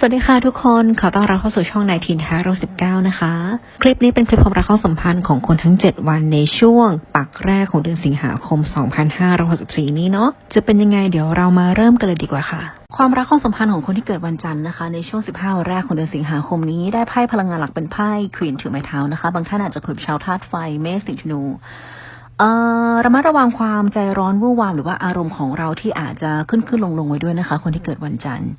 สวัสดีค่ะทุกคนขอต้อนรับเข้าสู่ช่องนายทีนแฮโร่19นะคะ คลิปนี้เป็นคลิปความรักความสัมพันธ์ของคนทั้ง 7 วันในช่วง ปักแรกของเดือนสิงหาคม 2564 นี้เนาะจะเป็นยังไงเดี๋ยวเรามาเริ่มกันเลยดีกว่าค่ะ ความรักความสัมพันธ์ของคนที่เกิดวันจันทร์นะคะ ในช่วง 15 วันแรกของเดือนสิงหาคมนี้ได้ไพ่พลังงานหลักเป็นไพ่ควีนถือไม้เท้านะคะ บางท่านอาจจะคุยชาวธาตุไฟเมษสิงห์นู ระมัดระวังความใจร้อนวู่นวามหรือว่าอารมณ์ของเราที่อาจจะขึ้นขึ้นลงลงไว้ด้วยนะคะ คนที่เกิดวันจันทร์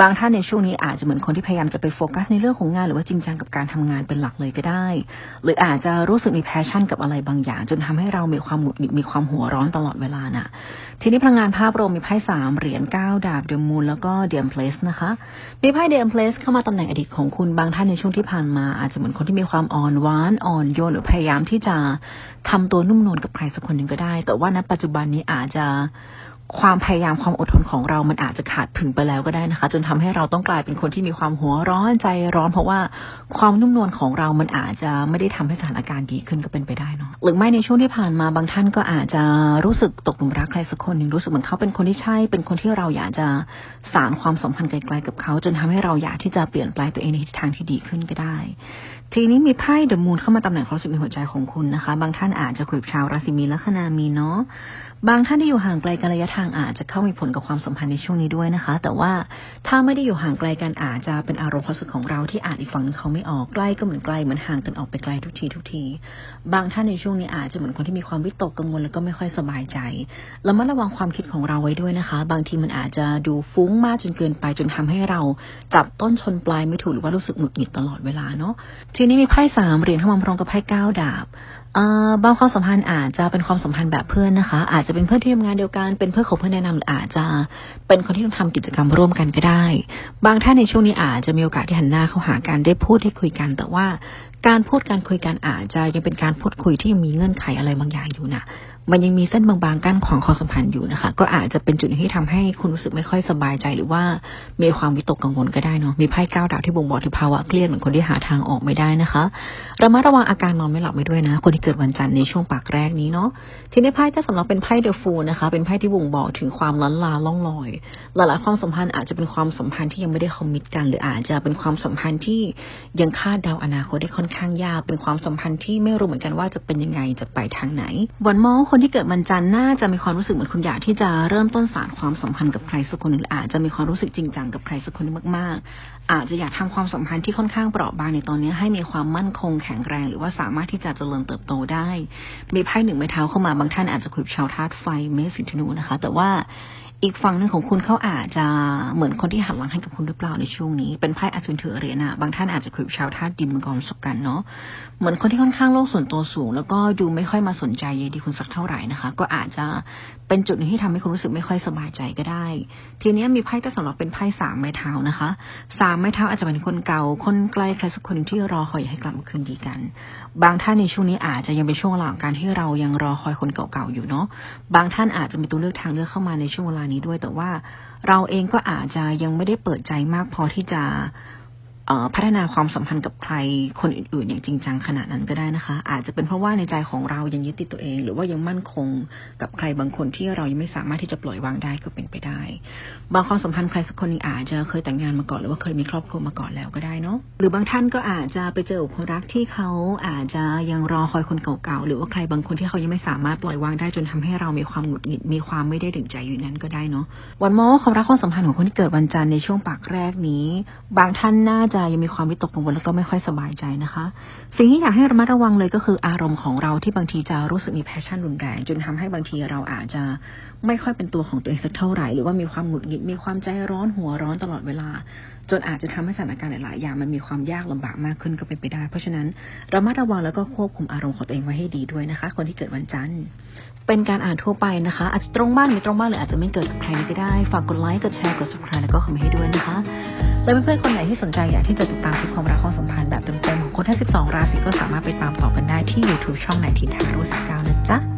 บางท่านในช่วงนี้อาจจะเหมือนคนที่พยายามจะไปโฟกัสในเรื่องของงาน หรือว่าจริงจังกับการทำงานเป็นหลักเลยก็ได้ หรืออาจจะรู้สึกมีแพชชั่นกับอะไรบางอย่าง จนทำให้เรามีความหงุดหงิดมีความหัวร้อนตลอดเวลาน่ะ ทีนี้พลังงานภาพรวมมีไพ่สามเหรียญเก้าดาบเดอมูนแล้วก็เดียมเพลสนะคะมีไพ่เดียมเพลสเข้ามาตำแหน่งอดีตของคุณบางท่านในช่วงที่ผ่านมา อาจจะเหมือนคนที่มีความอ่อนหวานอ่อนโยนหรือพยายามที่จะทำตัวนุ่มนวลกับใครสักคนหนึ่งก็ได้ แต่ว่าณปัจจุบันนี้อาจจะความพยายามความอดทนของเรามันอาจจะขาดผึงไปแล้วก็ได้นะคะ จนทำให้เราต้องกลายเป็นคนที่มีความหัวร้อนใจร้อนเพราะว่าความนุ่มนวลของเรามันอาจจะไม่ได้ทำให้สถานการณ์ดีขึ้นก็เป็นไปได้เนาะหรือไม่ในช่วงที่ผ่านมาบางท่านก็อาจจะรู้สึกตกหลุมรักใครสักคนหนึ่งรู้สึกเหมือนเขาเป็นคนที่ใช่ เป็นคนที่เราอยากจะสานความสัมพันธ์ไกลๆกับเขา จนทำให้เราอยากที่จะเปลี่ยนแปลงตัวเองในทิศทางที่ดีขึ้นก็ได้ ทีนี้มีไพ่เดอะมูนเข้ามาตำแหน่งความรู้สึกในหัวใจของคุณนะคะ บางท่านอาจจะคุยกับชาวราศีมีนและคณามีเนาะ บางท่านที่อยู่ห่างไกลกันระยะทางอาจจะเข้ามีผลกับความสัมพันธ์ในช่วงนี้ด้วยนะคะ แต่ว่าถ้าไม่ได้อยู่ห่างไกลกันอาจจะเป็นอารมณ์ความรู้สึกของเราที่อาจอีกฝั่งนึงเขาไม่ออกใกล้ก็เหมือนไกลเหมือนห่างกันออกไปไกลทุกทีทุกที บางท่านในช่วงนี้อาจจะเหมือนคนที่มีความวิตกกังวลแล้วก็ไม่ค่อยสบายใจเรามาระวังความคิดของเราไว้ด้วยนะคะ บางทีมันอาจจะดูฟุ้งมากจนเกินไปจนทำให้เราจับต้นชนปลายไม่ถูกหรือว่ารู้สึกหงุดหงิดตลอดเวลาเนาะทีนี้มีไพ่สามเหรียญเข้ามาพร้อมกับไพ่เก้าดาบ บางความสัมพันธ์อาจจะเป็นความสัมพันธ์แบบเพื่อนนะคะ อาจจะเป็นเพื่อนที่ทำงานเดียวกันเป็นเพื่อนของเพื่อนแนะนำหรืออาจจะเป็นคนที่ทำกิจกรรมร่วมกันก็ได้ บางท่านในช่วงนี้อาจจะมีโอกาสที่หันหน้าเข้าหากันได้พูดได้คุยกัน แต่ว่าการพูดการคุยกันอาจจะยังเป็นการพูดคุยที่ยังมีเงื่อนไขอะไรบางอย่างอยู่นะ มันยังมีเส้นบางๆกั้นขวางความสัมพันธ์อยู่นะคะ ก็อาจจะเป็นจุดที่ทำให้คุณรู้สึกไม่ค่อยสบายใจ หรือว่ามีความวิตกกังวลก็ได้เนาะมีไพ่ก้าดาวที่บ่งบอกถึงภาวะเครียดเหมือนคนที่หาทางออกไม่ได้นะคะระมัดระวังอาการนอนไม่หลับไม่ด้วยนะ คนที่เกิดวันจันทร์ในช่วงปากแรกนี้เนาะทีนี้ไพ่ถ้าสำหรับเป็นไพ่เดอะฟูนะคะ เป็นไพ่ที่บ่งบอกถึงความล้นลาล่องลอยหลายๆความสัมพันธ์อาจจะเป็นความสัมพันธ์ที่ยังไม่ได้คอมมิตกัน หรืออาจจะเป็นความสัมพันธ์ที่ยังคาดเดาอนาคตได้ค่อนข้างยากเป็นความสัมพันธ์ที่ไม่รู้เหมือนกันว่าจะเป็นยังไงจะไปทางไหนวันมองคนที่เกิดวันจันทร์น่าจะมีความรู้สึกเหมือนคุณอยากที่จะเริ่มต้นสานความสัมพันธ์กับใครสักคนหนึ่งหรืออาจจะมีความรู้สึกจริงจังกับใครสักคนนึงมาก ๆ อาจจะอยากทำความสัมพันธ์ที่ค่อนข้างเปราะบางในตอนนี้ให้มีความมั่นคงแข็งแรง หรือว่าสามารถที่จะเจริญเติบโตได้ มีไพ่หนึ่งไม้เท้าเข้ามาบางท่านอาจจะคุยกับชาวธาตุไฟเมษสิงห์ธนูนะคะ แต่ว่าอีกฝั่งหนึ่งของคุณเขาอาจจะเหมือนคนที่หันหลังให้กับคุณหรือเปล่าในช่วงนี้ เป็นไพ่อัศวินถือเรียญอะบางท่านอาจจะคุยกับชาวธาตุดินมังกรศกกันเนาะเหมือนคนที่ค่อนข้างโลกส่วนตัวสูง แล้วก็ดูไม่ค่อยมาสนใจยดีคุณสักเท่าไหร่นะคะ ก็อาจจะเป็นจุดหนึงที่ทำให้คุณรู้สึกไม่ค่อยสบายใจก็ได้ ทีนี้มีไพ่แต่สำหรับเป็นไพ่สามไม้เท้านะคะสามไม้เท้าอาจจะเป็นคนเก่าคนใกล้ใครสักคนที่รอคอยให้กลับมาคืนดีกัน บางท่านในช่วงนี้อาจจะยังเป็นช่วงเวลาของการที่เรายังรอคอยคนเก่าๆอยู่เนาะบางท่านอาจจะมีตัวเลือกทางเลือกเข้ามาในช่วงเวลานี้ด้วย แต่ว่าเราเองก็อาจจะยังไม่ได้เปิดใจมากพอที่จะ พัฒนาความสัมพันธ์กับใครคนอื่นๆ อย่างจริงจังขนาดนั้นก็ได้นะคะ อาจจะเป็นเพราะว่าในใจของเรายังยึดติดตัวเอง หรือว่ายังมั่นคงกับใครบางคนที่เรายังไม่สามารถที่จะปล่อยวางได้ก็เป็นไปได้ บางความสัมพันธ์ใครสักคนนึงอาจจะเคยแต่งงานมาก่อนหรือว่าเคยมีครอบครัวมาก่อนแล้วก็ได้เนาะหรือบางท่านก็อาจจะไปเจอคนรักที่เขาอาจจะยังรอคอยคนเก่าๆหรือว่าใครบางคนที่เขายังไม่สามารถปล่อยวางได้จนทำให้เรามีความหงุดหงิดมีความไม่ได้ดึงใจอยู่นั้นก็ได้เนาะวันมอความรักความสัมพันธ์ของคนที่เกิดวันจันทร์ในช่วงปากแรกนี้ บางท่านน่าจะยังมีความวิตกกังวลแล้วก็ไม่ค่อยสบายใจนะคะ สิ่งที่อยากให้ระมัดระวังเลยก็คืออารมณ์ของเราที่บางทีจะรู้สึกมีแพชชั่นรุนแรงจนทำให้บางทีเราอาจจะไม่ค่อยเป็นตัวของตัวเองสักเท่าไหร่ หรือว่ามีความหงุดหงิดมีความใจร้อนหัวร้อนตลอดเวลา จนอาจจะทำให้สถานการณ์หลาย ๆ อย่างมันมีความยากลำบากมากขึ้นก็เป็นไปได้ เพราะฉะนั้นระมัดระวังแล้วก็ควบคุมอารมณ์ของตัวเองไว้ให้ดีด้วยนะคะ คนที่เกิดวันจันทร์เป็นการอ่านทั่วไปนะคะ อาจจะตรงบ้างไม่ตรงบ้างหรืออาจจะไม่เกิดกับใครก็ได้ฝากกดไลค์กดแชร์กด subscribe แล้วก็คอมเมนต์ให้ด้วยนะคะและเพื่อนๆคนไหนที่สนใจอยากที่จะติดตามคลิปความรักความสัมพันธ์แบบเต็มๆของคนทั้ง 12 ราศีก็สามารถไปตามต่อกันได้ที่ YouTube ช่องไหนทีทารุ19นะจ๊ะ